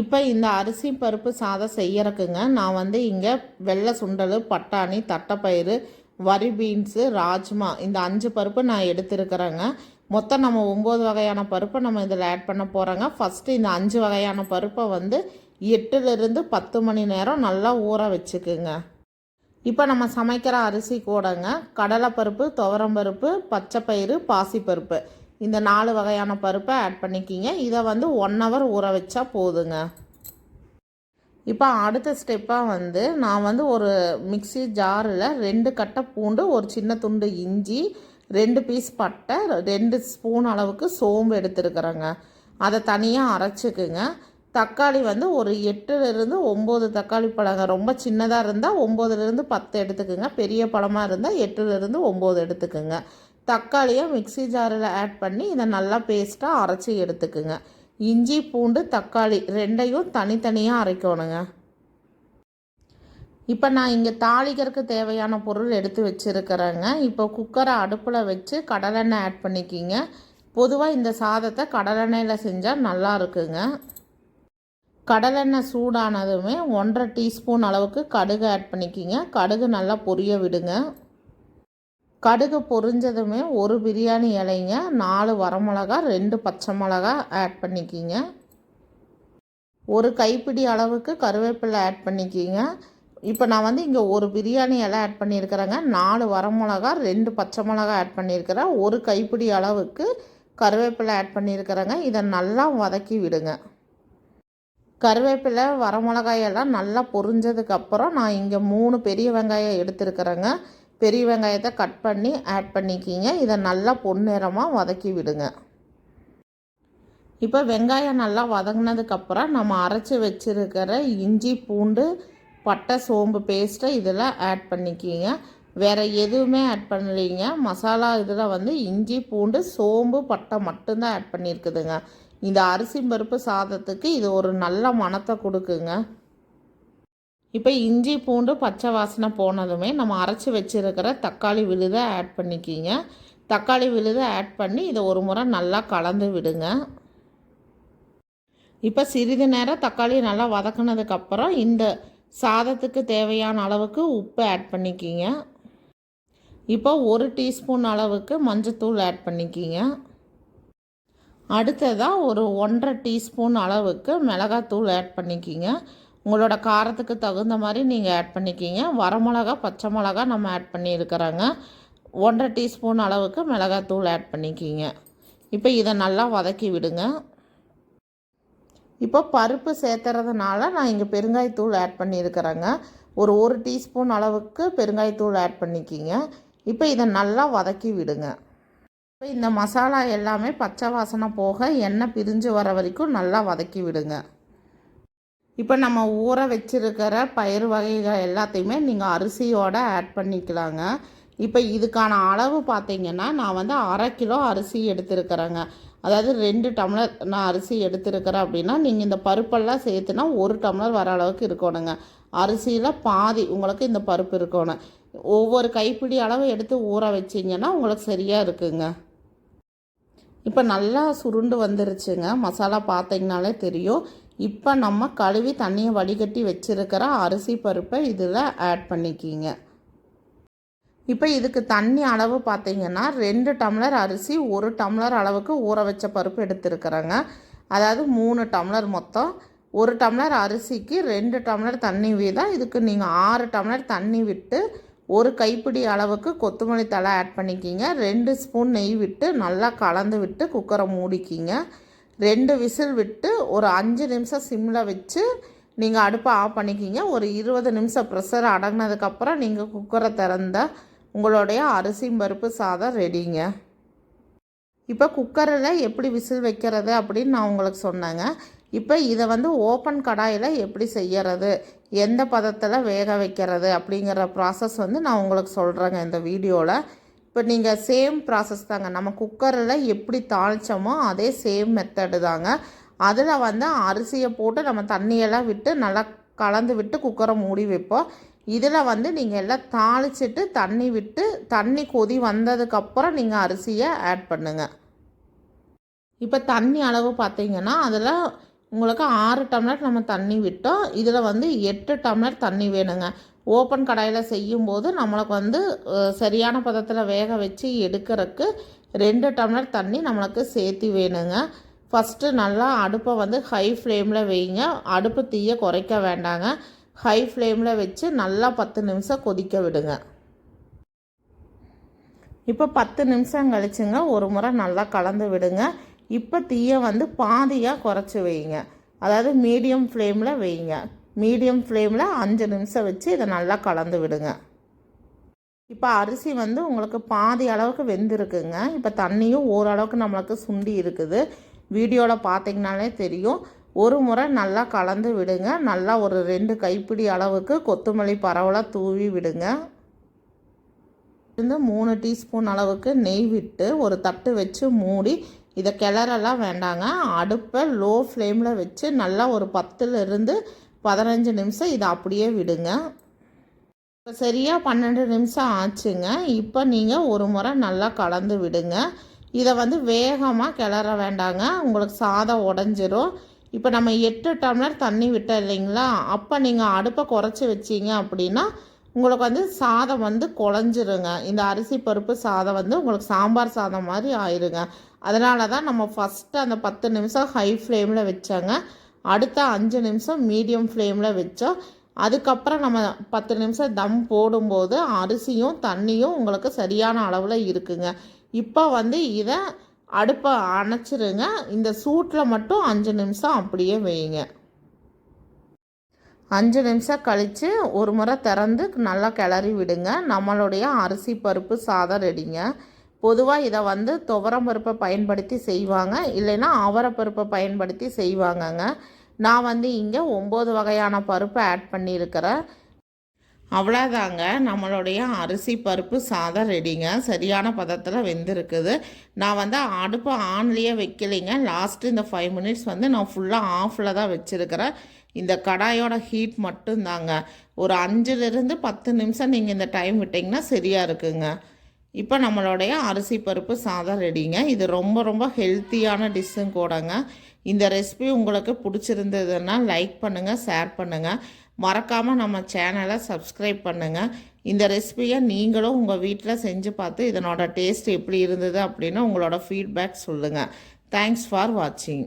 இப்போ இந்த அரிசி பருப்பு சாதம் செய்யறதுக்குங்க நான் வந்து இங்கே வெள்ளை சுண்டல் பட்டாணி தட்டைப்பயிறு வரி பீன்ஸு ராஜ்மா இந்த அஞ்சு பருப்பு நான் எடுத்திருக்கிறேங்க. மொத்தம் நம்ம ஒம்பது வகையான பருப்பை நம்ம இதில் ஆட் பண்ண போகிறோங்க ஃபஸ்ட்டு இந்த அஞ்சு வகையான பருப்பை வந்து எட்டுலேருந்து பத்து மணி நேரம் நல்லா ஊற வச்சுக்குங்க. இப்போ நம்ம சமைக்கிற அரிசி கூடங்க கடலைப்பருப்பு துவரம்பருப்பு பச்சைப்பயிறு பாசிப்பருப்பு. இந்த நாலு வகையான பருப்பை ஆட் பண்ணிக்கிங்க. இதை வந்து ஒன் ஹவர் ஊற வச்சா போதுங்க. இப்போ அடுத்த ஸ்டெப்பாக வந்து நான் வந்து ஒரு மிக்ஸி ஜாரில் ரெண்டு கட்டை பூண்டு ஒரு சின்ன துண்டு இஞ்சி ரெண்டு பீஸ் பட்டை ரெண்டு ஸ்பூன் அளவுக்கு சோம்பு எடுத்துருக்குறேங்க. அதை தனியாக அரைச்சிக்குங்க. தக்காளி வந்து ஒரு எட்டுலேருந்து ஒம்பது தக்காளி பழங்க. ரொம்ப சின்னதாக இருந்தால் ஒம்போதுலேருந்து பத்து எடுத்துக்குங்க. பெரிய பழமாக இருந்தால் எட்டுலேருந்து ஒம்பது எடுத்துக்குங்க. தக்காளியை மிக்ஸி ஜாரில் ஆட் பண்ணி இதை நல்லா பேஸ்ட்டாக அரைச்சி எடுத்துக்குங்க. இஞ்சி பூண்டு தக்காளி ரெண்டையும் தனித்தனியாக அரைக்கணுங்க. இப்போ நான் இங்கே தாளிக்கிறதுக்கு தேவையான பொருள் எடுத்து வச்சுருக்கிறேங்க. இப்போ குக்கரை அடுப்பில் வச்சு கடலெண்ணெய் ஆட் பண்ணிக்கிங்க. பொதுவாக இந்த சாதத்தை கடலெண்ணெயில் செஞ்சால் நல்லா இருக்குங்க. கடலெண்ணெய் சூடானதுமே ஒன்றரை டீஸ்பூன் அளவுக்கு கடுகு ஆட் பண்ணிக்கிங்க. கடுகு நல்லா பொரிய விடுங்க. கடுகு பொரிஞ்சதுமே ஒரு பிரியாணி இலைங்க நாலு வரமிளகா ரெண்டு பச்சை மிளகா ஆட் பண்ணிக்கிங்க. ஒரு கைப்பிடி அளவுக்கு கருவேப்பிலை ஆட் பண்ணிக்கிங்க. இப்போ நான் வந்து இங்கே ஒரு பிரியாணி இலை ஆட் பண்ணியிருக்கிறேங்க நாலு வரமிளகா ரெண்டு பச்சை மிளகா ஆட் பண்ணியிருக்கிறேன் ஒரு கைப்பிடி அளவுக்கு கருவேப்பிலை ஆட் பண்ணியிருக்கிறேங்க இதை நல்லா வதக்கி விடுங்க. கருவேப்பிலை வரமிளகாயெல்லாம் நல்லா பொரிஞ்சதுக்கப்புறம் நான் இங்கே மூணு பெரிய வெங்காயம் எடுத்துருக்கிறேங்க. பெரிய வெங்காயத்தை கட் பண்ணி ஆட் பண்ணிக்கிங்க. இதை நல்லா பொன்னிறமாக வதக்கி விடுங்க. இப்போ வெங்காயம் நல்லா வதங்கினதுக்கப்புறம் நம்ம அரைச்சி வச்சுருக்கிற இஞ்சி பூண்டு பட்டை சோம்பு பேஸ்ட்டை இதில் ஆட் பண்ணிக்கிங்க. வேறு எதுவுமே ஆட் பண்ணலைங்க. மசாலா இதில் வந்து இஞ்சி பூண்டு சோம்பு பட்டை மட்டும்தான் ஆட் பண்ணியிருக்குதுங்க இந்த அரிசி பருப்பு சாதத்துக்கு இது ஒரு நல்ல மணத்தை கொடுக்குங்க. இப்போ இஞ்சி பூண்டு பச்சை வாசனை போனதுமே நம்ம அரைச்சி வச்சுருக்கிற தக்காளி விழுதை ஆட் பண்ணிக்கிங்க. தக்காளி விழுதை ஆட் பண்ணி இதை ஒரு முறை நல்லா கலந்து விடுங்க. இப்போ சிறிது நேரம் தக்காளி நல்லா வதக்குனதுக்கப்புறம் இந்த சாதத்துக்கு தேவையான அளவுக்கு உப்பு ஆட் பண்ணிக்கிங்க. இப்போ ஒரு டீஸ்பூன் அளவுக்கு மஞ்சத்தூள் ஆட் பண்ணிக்கிங்க. அடுத்ததாக ஒரு ஒன்றரை டீஸ்பூன் அளவுக்கு மிளகாத்தூள் ஆட் பண்ணிக்கிங்க. உங்களோட காரத்துக்கு தகுந்த மாதிரி நீங்கள் ஆட் பண்ணிக்கிங்க. வரமிளகா பச்சை மிளகா நம்ம ஆட் பண்ணியிருக்கிறோங்க. ஒன்றரை டீஸ்பூன் அளவுக்கு மிளகாத்தூள் ஆட் பண்ணிக்கிங்க. இப்போ இதை நல்லா வதக்கி விடுங்க. இப்போ பருப்பு சேர்த்துறதுனால நான் இங்கே பெருங்காயத்தூள் ஆட் பண்ணியிருக்கிறேங்க. ஒரு ஒரு டீஸ்பூன் அளவுக்கு பெருங்காயத்தூள் ஆட் பண்ணிக்கிங்க. இப்போ இதை நல்லா வதக்கி விடுங்க. இப்போ இந்த மசாலா எல்லாமே பச்சை வாசனை போக எண்ணெய் பிரிஞ்சு வர வரைக்கும் நல்லா வதக்கி விடுங்க. இப்போ நம்ம ஊற வச்சிருக்கிற பயிர் வகைகள் எல்லாத்தையுமே நீங்கள் அரிசியோடு ஆட் பண்ணிக்கலாங்க. இப்போ இதுக்கான அளவு பார்த்தீங்கன்னா நான் வந்து அரை கிலோ அரிசி எடுத்துருக்கிறேங்க. அதாவது ரெண்டு டம்ளர் நான் அரிசி எடுத்துருக்கிறேன் அப்படின்னா நீங்கள் இந்த பருப்பெல்லாம் சேர்த்துனா ஒரு டம்ளர் வர அளவுக்கு இருக்கணுங்க. அரிசியில் பாதி உங்களுக்கு இந்த பருப்பு இருக்கணும். ஒவ்வொரு கைப்பிடி அளவு எடுத்து ஊற வச்சிங்கன்னா உங்களுக்கு சரியாக இருக்குங்க. இப்போ நல்லா சுருண்டு வந்துருச்சுங்க. மசாலா பார்த்தீங்கனாலே தெரியும். இப்போ நம்ம கழுவி தண்ணியை வடிகட்டி வச்சுருக்கிற அரிசி பருப்பை இதில் ஆட் பண்ணிக்கிங்க. இப்போ இதுக்கு தண்ணி அளவு பார்த்தீங்கன்னா ரெண்டு டம்ளர் அரிசி ஒரு டம்ளர் அளவுக்கு ஊற வச்ச பருப்பு எடுத்துருக்குறேங்க. அதாவது மூணு டம்ளர் மொத்தம். ஒரு டம்ளர் அரிசிக்கு ரெண்டு டம்ளர் தண்ணி வீதம். இதுக்கு நீங்கள் ஆறு டம்ளர் தண்ணி விட்டு ஒரு கைப்பிடி அளவுக்கு கொத்தமல்லி தழை ஆட் பண்ணிக்கிங்க. ரெண்டு ஸ்பூன் நெய் விட்டு நல்லா கலந்து விட்டு குக்கரை மூடிக்கிங்க. ரெண்டு விசில் விட்டு ஒரு அஞ்சு நிமிஷம் சிம்மில் வச்சு நீங்கள் அடுப்பை ஆஃப் பண்ணிக்கிங்க. ஒரு இருபது நிமிஷம் ப்ரெஷர் அடங்கினதுக்கப்புறம் நீங்கள் குக்கரை திறந்த உங்களுடைய அரிசி பருப்பு சாதம் ரெடிங்க. இப்போ குக்கரில் எப்படி விசில் வைக்கிறது அப்படின்னு நான் உங்களுக்கு சொன்னேங்க. இப்போ இதை வந்து ஓப்பன் கடாயில் எப்படி செய்யறது எந்த பதத்தில் வேக வைக்கிறது அப்படிங்கிற ப்ராசஸ் வந்து நான் உங்களுக்கு சொல்கிறேங்க இந்த வீடியோவில் இப்போ நீங்கள் சேம் ப்ராசஸ் தாங்க. நம்ம குக்கரில் எப்படி தாளித்தோமோ அதே சேம் மெத்தடு தாங்க. அதில் வந்து அரிசியை போட்டு நம்ம தண்ணியெல்லாம் விட்டு நல்லா கலந்து விட்டு குக்கரை மூடி வைப்போம். இதில் வந்து நீங்கள் எல்லாம் தாளிச்சிட்டு தண்ணி விட்டு தண்ணி கொதி வந்ததுக்கப்புறம் நீங்கள் அரிசியை ஆட் பண்ணுங்கள் இப்போ தண்ணி அளவு பார்த்தீங்கன்னா அதில் உங்களுக்கு ஆறு டம்ளர் நம்ம தண்ணி விட்டோம். இதில் வந்து எட்டு டம்ளர் தண்ணி வேணுங்க. ஓப்பன் கடாயில் செய்யும்போது நம்மளுக்கு வந்து சரியான பதத்தில் வேக வச்சு எடுக்கிறதுக்கு ரெண்டு டம்ளர் தண்ணி நம்மளுக்கு சேர்த்து வேணுங்க. ஃபஸ்ட்டு நல்லா அடுப்பை வந்து ஹை ஃப்ளேமில் வைங்க. அடுப்பு தீயை குறைக்க வேண்டாங்க. ஹை ஃப்ளேமில் வச்சு நல்லா பத்து நிமிஷம் கொதிக்க விடுங்க. இப்போ பத்து நிமிஷம் கழிச்சுங்க ஒரு முறை நல்லா கலந்து விடுங்க. இப்போ தீயை வந்து பாதியாக குறைச்சி வைங்க. அதாவது மீடியம் ஃப்ளேமில் வைங்க. மீடியம் ஃப்ளேமில் அஞ்சு நிமிஷம் வச்சு இதை நல்லா கலந்து விடுங்க. இப்போ அரிசி வந்து உங்களுக்கு பாதி அளவுக்கு வெந்திருக்குங்க. இப்போ தண்ணியும் ஓரளவுக்கு நம்மளுக்கு சுண்டி இருக்குது. வீடியோவில் பார்த்தீங்கனாலே தெரியும். ஒரு முறை நல்லா கலந்து விடுங்க. நல்லா ஒரு ரெண்டு கைப்பிடி அளவுக்கு கொத்தமல்லி பரவலாக தூவி விடுங்க. இருந்து மூணு டீஸ்பூன் அளவுக்கு நெய் விட்டு ஒரு தட்டு வச்சு மூடி இதை கிளறலாம் வேண்டாங்க. அடுப்பை லோ ஃப்ளேமில் வச்சு நல்லா ஒரு பத்துலேருந்து பதினஞ்சு நிமிஷம் இதை அப்படியே விடுங்க. இப்போ சரியாக பன்னெண்டு நிமிஷம் ஆச்சுங்க. இப்போ நீங்கள் ஒரு முறை நல்லா கலந்து விடுங்க. இதை வந்து வேகமாக கிளற வேண்டாங்க. உங்களுக்கு சாதம் உடஞ்சிரும். இப்போ நம்ம எட்டு டம்ளர் தண்ணி விட்டோம் இல்லைங்களா? அப்போ நீங்கள் அடுப்பை குறைச்சி வச்சீங்க அப்படின்னா உங்களுக்கு வந்து சாதம் வந்து குழஞ்சிருங்க. இந்த அரிசி பருப்பு சாதம் வந்து உங்களுக்கு சாம்பார் சாதம் மாதிரி ஆயிருங்க. அதனால தான் நம்ம ஃபஸ்ட்டு அந்த பத்து நிமிஷம் ஹை ஃப்ளேமில் வச்சாங்க. அடுத்த அஞ்சு நிமிஷம் மீடியம் ஃப்ளேமில் வச்சோம் அதுக்கப்புறம் நம்ம பத்து நிமிஷம் தம் போடும்போது அரிசியும் தண்ணியும் உங்களுக்கு சரியான அளவில் இருக்குங்க. இப்போ வந்து இதை அடுப்பை அணைச்சிருங்க. இந்த சூட்டில் மட்டும் அஞ்சு நிமிஷம் அப்படியே வைங்க அஞ்சு நிமிஷம் கழித்து ஒரு முறை திறந்து நல்லா கிளறி விடுங்க. நம்மளுடைய அரிசி பருப்பு சாதம் ரெடிங்க பொதுவாக இதை வந்து துவரம் பருப்பை பயன்படுத்தி செய்வாங்க. இல்லைன்னா அவரப்பருப்பை பயன்படுத்தி செய்வாங்கங்க. நான் வந்து இங்கே ஒம்பது வகையான பருப்பு ஆட் பண்ணியிருக்கிறேன். அவ்வளோதாங்க நம்மளுடைய அரிசி பருப்பு சாதம் ரெடிங்க சரியான பதத்தில் வெந்திருக்குது. நான் வந்து அடுப்பை ஆன்லேயே வைக்கலைங்க. லாஸ்ட்டு இந்த ஃபைவ் மினிட்ஸ் வந்து நான் ஃபுல்லாக ஆஃபில் தான் வச்சுருக்கிறேன். இந்த கடாயோட ஹீட் மட்டும்தாங்க. ஒரு அஞ்சுலேருந்து பத்து நிமிஷம் நீங்கள் இந்த டைம் விட்டிங்கன்னா சரியாக இருக்குங்க. இப்போ நம்மளுடைய அரிசி பருப்பு சாதம் ரெடிங்க. இது ரொம்ப ரொம்ப ஹெல்த்தியான டிஷ்ஷும் கூடங்க. இந்த ரெசிபி உங்களுக்கு பிடிச்சிருந்ததுன்னா லைக் பண்ணுங்கள் ஷேர் பண்ணுங்கள் மறக்காமல் நம்ம சேனலை சப்ஸ்கிரைப் பண்ணுங்கள் இந்த ரெசிபியை நீங்களும் உங்கள் வீட்டில் செஞ்சு பார்த்து இதனோட டேஸ்ட் எப்படி இருந்தது அப்படின்னு உங்களோட ஃபீட்பேக் சொல்லுங்கள் தேங்க்ஸ் ஃபார் வாட்சிங்